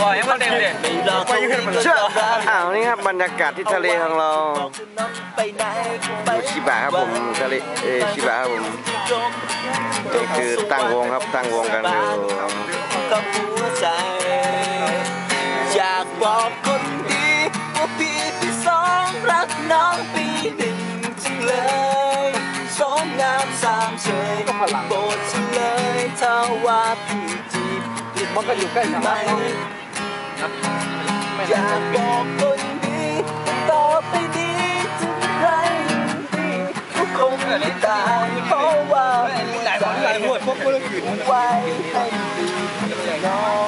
ปล่อยให้มันเต็มเลยไปยืนมันเชื่ออ้าวนี่ครับบรรยากาศที่ทะเลของเราไปไหนไปชิบะครับผมทะเลเออชิบะครับผมนี่คือตั้งวงครับตั้งวงกันอยู่กับหัวใจอยากบอกคนดีว่าปีที่สองรักน้องปีหนึ่งจังเลยสองงามสามเฉยโปรดเฉลยถ้าว่าพี่จีบมันก็อยู่ใกล้ ไหมอยากบอกคนดีต่อไปนี้ถึงใครดีก็คงไม่ตายเพราะว่าหลายคนหลายคนพวกคนอื่นไว้ให้ดีน้อง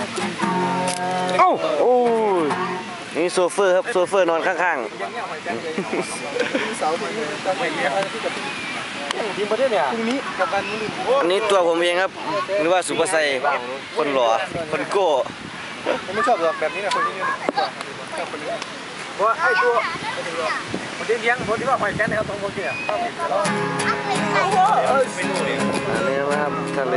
เอ้าโอ้ยนี่โซเฟอร์ครับโซเฟอร์นอนข้างทีมประเทศเนี่ยพรุ่งนี้กับการมือๆอันนี้ตัวผมเองครับหรือว่าสุภาชัยคนหล่อคนโก้ ผมไม่ชอบหรอกแบบนี้นะคนนี้เพราะไอ้ตัวคนที่เลี้ยงคนที่ว่าไฟแก๊สนะครับตรงโมกี้อะอันนี้นะครับทะเล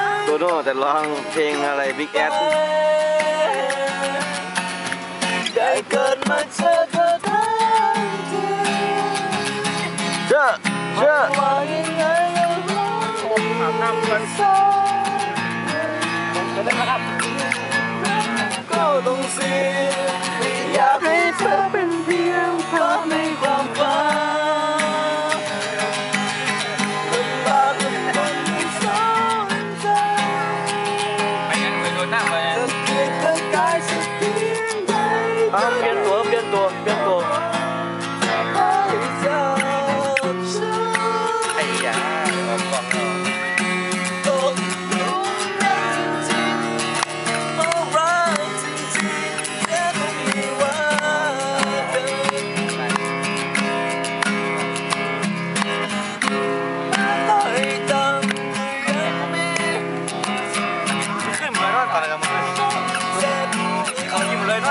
น่แต่ร้องเพลงอะไรบิ๊กแอดได้เกิดมาเจอ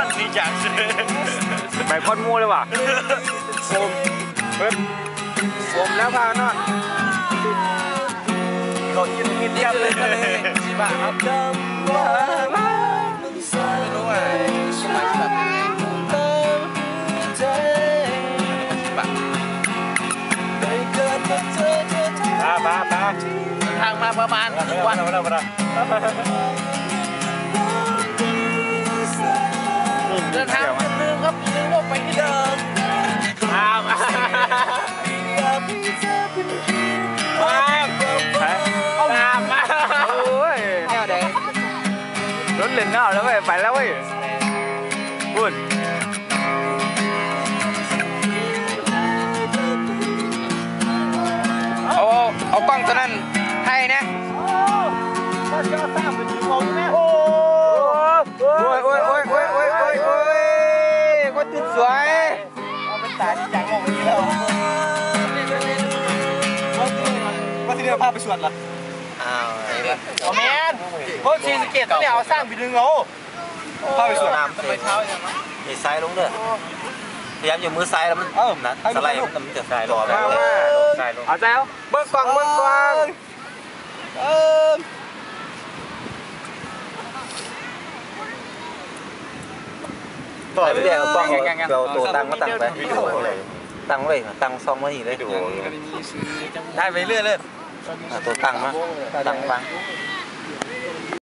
อน diyeceksin. ไปพ่นมูเลยว่ะผมเฮ้ยผมแล้วพานอนเรากินมีเดียมเลยทะเจีบะครับมะสมับบมาทามาประมาณวันมาแล้วมา รถเล่นเงาแล้วเว้ยไปแล้วเว้ยพูดเอาเอากล้องตัวนั้นให้นะโอ้ยโอ้ยโอ้ยโอ้ยโอ้ยโอ้ยโอ้ยโอ้ยคนติดสวยเอาเป็นตาดีจังมองนี้แล้วว่าที่เดียวพาไปสวนเหรอ อ้าวโอ้แมนเพราะชีสเกตต้องเอาสร้างบิดนึงเอาพาไปสวนน้ำไปเช้าใช่ไหมมีซ้ายลงเด้อพยายามอยู่มือซ้ายแล้วมันเอ้านะสไลด์มันมันจะซ้ายลงมามาเอาใจเอาเบิกกล่องเบิกกล่องเออต่อยไปเดี๋ยวกล้องเราตัวตั้งมาตั้งไปตั้งไว้ตั้งซองไว้นี่เลยได้ไปเรื่อยเ à, tôi tăng mà tăng tăng